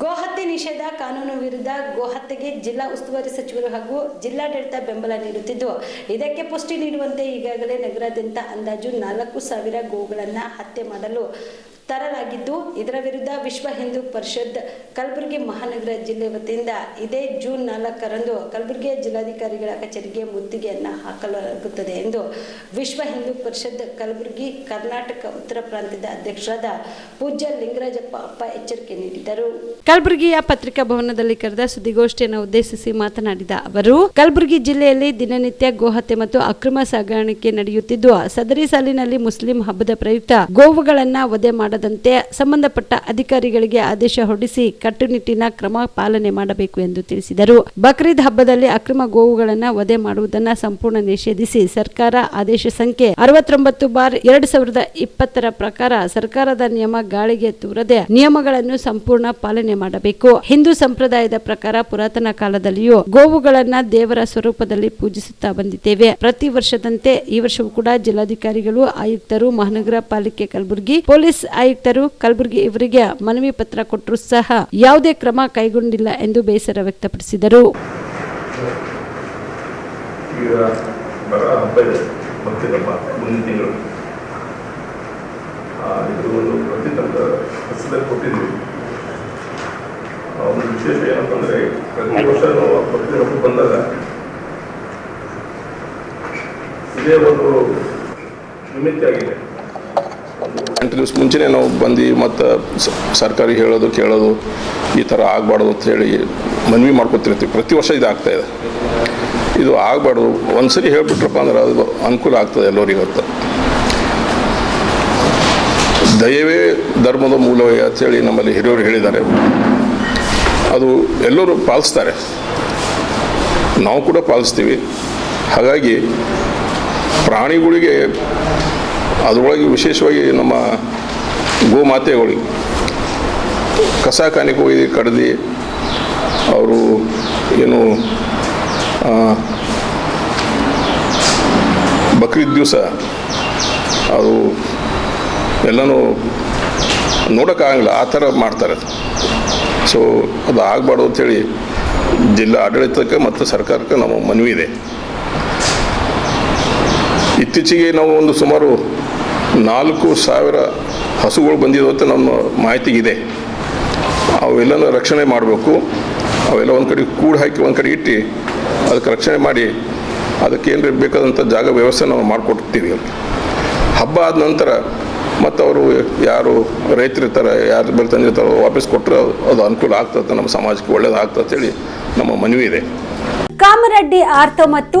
ಗೋಹತ್ಯೆ ನಿಷೇಧ ಕಾನೂನು ವಿರುದ್ಧ ಗೋಹತ್ಯೆಗೆ ಜಿಲ್ಲಾ ಉಸ್ತುವಾರಿ ಸಚಿವರು ಹಾಗೂ ಜಿಲ್ಲಾಡಳಿತ ಬೆಂಬಲ ನೀಡುತ್ತಿದ್ದು, ಇದಕ್ಕೆ ಪುಷ್ಟಿ ನೀಡುವಂತೆ ಈಗಾಗಲೇ ನಗರಾದ್ಯಂತ ಅಂದಾಜು ನಾಲ್ಕು ಸಾವಿರ ಗೋಗಳನ್ನು ಹತ್ಯೆ ಮಾಡಲು ತರಲಾಗಿದ್ದು, ಇದರ ವಿರುದ್ಧ ವಿಶ್ವ ಹಿಂದೂ ಪರಿಷತ್ ಕಲಬುರಗಿ ಮಹಾನಗರ ಜಿಲ್ಲೆ ವತಿಯಿಂದ ಇದೇ ಜೂನ್ ನಾಲ್ಕರಂದು ಕಲಬುರಗಿಯ ಜಿಲ್ಲಾಧಿಕಾರಿಗಳ ಕಚೇರಿಗೆ ಮುತ್ತಿಗೆಯನ್ನು ಹಾಕಲಾಗುತ್ತದೆ ಎಂದು ವಿಶ್ವ ಹಿಂದೂ ಪರಿಷತ್ ಕಲಬುರಗಿ ಕರ್ನಾಟಕ ಉತ್ತರ ಪ್ರಾಂತ್ಯದ ಅಧ್ಯಕ್ಷರಾದ ಪೂಜ್ಯ ಲಿಂಗರಾಜಪ್ಪ ಅಪ್ಪ ಎಚ್ಚರಿಕೆ ನೀಡಿದರು. ಕಲಬುರಗಿಯ ಪತ್ರಿಕಾ ಭವನದಲ್ಲಿ ಕರೆದ ಸುದ್ದಿಗೋಷ್ಠಿಯನ್ನು ಉದ್ದೇಶಿಸಿ ಮಾತನಾಡಿದ ಅವರು, ಕಲಬುರಗಿ ಜಿಲ್ಲೆಯಲ್ಲಿ ದಿನನಿತ್ಯ ಗೋಹತ್ಯೆ ಮತ್ತು ಅಕ್ರಮ ಸಾಗಾಣಿಕೆ ನಡೆಯುತ್ತಿದ್ದು, ಸದರಿ ಸಾಲಿನಲ್ಲಿ ಮುಸ್ಲಿಂ ಹಬ್ಬದ ಪ್ರಯುಕ್ತ ಗೋವುಗಳನ್ನ ವಧೆ ಮಾಡದಂತೆ ಸಂಬಂಧಪಟ್ಟ ಅಧಿಕಾರಿಗಳಿಗೆ ಆದೇಶ ಹೊರಡಿಸಿ ಕಟ್ಟುನಿಟ್ಟಿನ ಕ್ರಮ ಪಾಲನೆ ಮಾಡಬೇಕು ಎಂದು ತಿಳಿಸಿದರು. ಬಕ್ರೀದ್ ಹಬ್ಬದಲ್ಲಿ ಅಕ್ರಮ ಗೋವುಗಳನ್ನು ವಧೆ ಮಾಡುವುದನ್ನು ಸಂಪೂರ್ಣ ನಿಷೇಧಿಸಿ ಸರ್ಕಾರ ಆದೇಶ ಸಂಖ್ಯೆ ಅರವತ್ತೊಂಬತ್ತು ಬಾರ್ ಎರಡ್ ಸಾವಿರದ ಇಪ್ಪತ್ತರ ಪ್ರಕಾರ ಸರ್ಕಾರದ ನಿಯಮ ಗಾಳಿಗೆ ತೂರದೆ ನಿಯಮಗಳನ್ನು ಸಂಪೂರ್ಣ ಪಾಲನೆ ಮಾಡಬೇಕು. ಹಿಂದೂ ಸಂಪ್ರದಾಯದ ಪ್ರಕಾರ ಪುರಾತನ ಕಾಲದಲ್ಲಿಯೂ ಗೋವುಗಳನ್ನ ದೇವರ ಸ್ವರೂಪದಲ್ಲಿ ಪೂಜಿಸುತ್ತಾ ಬಂದಿದ್ದೇವೆ. ಪ್ರತಿ ವರ್ಷದಂತೆ ಈ ವರ್ಷವೂ ಕೂಡ ಜಿಲ್ಲಾಧಿಕಾರಿಗಳು, ಆಯುಕ್ತರು, ಮಹಾನಗರ ಪಾಲಿಕೆ ಕಲಬುರಗಿ, ಪೊಲೀಸ್ ಆಯುಕ್ತರು, ಕಲಬುರಗಿ ಇವರಿಗೆ ಮನವಿ ಪತ್ರ ಕೊಟ್ಟರು ಸಹ ಯಾವುದೇ ಕ್ರಮ ಕೈಗೊಂಡಿಲ್ಲ ಎಂದು ಬೇಸರ ವ್ಯಕ್ತಪಡಿಸಿದರು. ಇದೇ ಒಂದು ನಿಮಿತ್ತ ಆಗಿದೆ. ಎಂಟು ದಿವಸ ಮುಂಚೆನೇ ನಾವು ಬಂದು ಮತ್ತು ಸರ್ಕಾರಿ ಹೇಳೋದು, ಕೇಳೋದು ಈ ಥರ ಆಗಬಾರ್ದು ಅಂತ ಹೇಳಿ ಮನವಿ ಮಾಡ್ಕೊತಿರ್ತೀವಿ. ಪ್ರತಿ ವರ್ಷ ಇದು ಇದೆ. ಇದು ಆಗಬಾರ್ದು. ಒಂದ್ಸರಿ ಹೇಳ್ಬಿಟ್ರಪ್ಪ ಅಂದ್ರೆ ಅದು ಅನುಕೂಲ ಆಗ್ತದೆ ಎಲ್ಲರಿಗೂ ಅಂತ. ದಯವೇ ಧರ್ಮದ ಮೂಲವೇ ಅಂತೇಳಿ ನಮ್ಮಲ್ಲಿ ಹಿರಿಯರು ಹೇಳಿದ್ದಾರೆ. ಅದು ಎಲ್ಲರೂ ಪಾಲಿಸ್ತಾರೆ. ನಾವು ಕೂಡ ಪಾಲಿಸ್ತೀವಿ. ಹಾಗಾಗಿ ಪ್ರಾಣಿಗಳಿಗೆ ಅದರೊಳಗೆ ವಿಶೇಷವಾಗಿ ನಮ್ಮ ಗೋಮಾತೆಗಳಿಗೆ ಕಸ ಕಾಣಿಕೆ ಹೋಗಿ ಕಡ್ದು ಅವರು ಏನು ಬಕ್ರೀದ್ ದಿವಸ ಅವರು ಎಲ್ಲನೂ ನೋಡೋಕ್ಕಾಗಲ್ಲ ಆ ಥರ ಮಾಡ್ತಾರೆ. ಸೊ, ಅದು ಆಗಬಾರ್ದು ಅಂಥೇಳಿ ಜಿಲ್ಲಾ ಆಡಳಿತಕ್ಕೆ ಮತ್ತು ಸರ್ಕಾರಕ್ಕೆ ನಮ್ಮ ಮನವಿ ಇದೆ. ಇತ್ತೀಚೆಗೆ ನಾವು ಒಂದು ಸುಮಾರು ನಾಲ್ಕು ಸಾವಿರ ಹಸುಗಳು ಬಂದಿದ್ದು ಅಂತ ನಮ್ಮ ಮಾಹಿತಿಗಿದೆ. ಅವೆಲ್ಲನೂ ರಕ್ಷಣೆ ಮಾಡಬೇಕು. ಅವೆಲ್ಲ ಒಂದು ಕಡೆ ಕೂಡು ಹಾಕಿ ಒಂದು ಕಡೆ ಇಟ್ಟು ಅದಕ್ಕೆ ರಕ್ಷಣೆ ಮಾಡಿ ಅದಕ್ಕೆ ಏನು ಬೇಕಾದಂಥ ಜಾಗ ವ್ಯವಸ್ಥೆ ನಾವು ಮಾಡಿಕೊಡ್ತೀವಿ ಹಬ್ಬ ಆದ ನಂತರ ಮತ್ತು ಅವರು ಯಾರು ರೈತರಿರ್ತಾರೆ ಯಾರು ಬೆಳೆ ತಂದಿರ್ತಾರೋ ವಾಪಸ್ ಕೊಟ್ಟರೆ ಅದು ಅನುಕೂಲ ಆಗ್ತದೆ ನಮ್ಮ ಸಮಾಜಕ್ಕೆ ಒಳ್ಳೇದಾಗ್ತದೆ ಅಂತೇಳಿ ನಮ್ಮ ಮನವಿ ಇದೆ. ಕಾಮರೆಡ್ಡಿ ಆರ್ತೋ ಮತ್ತು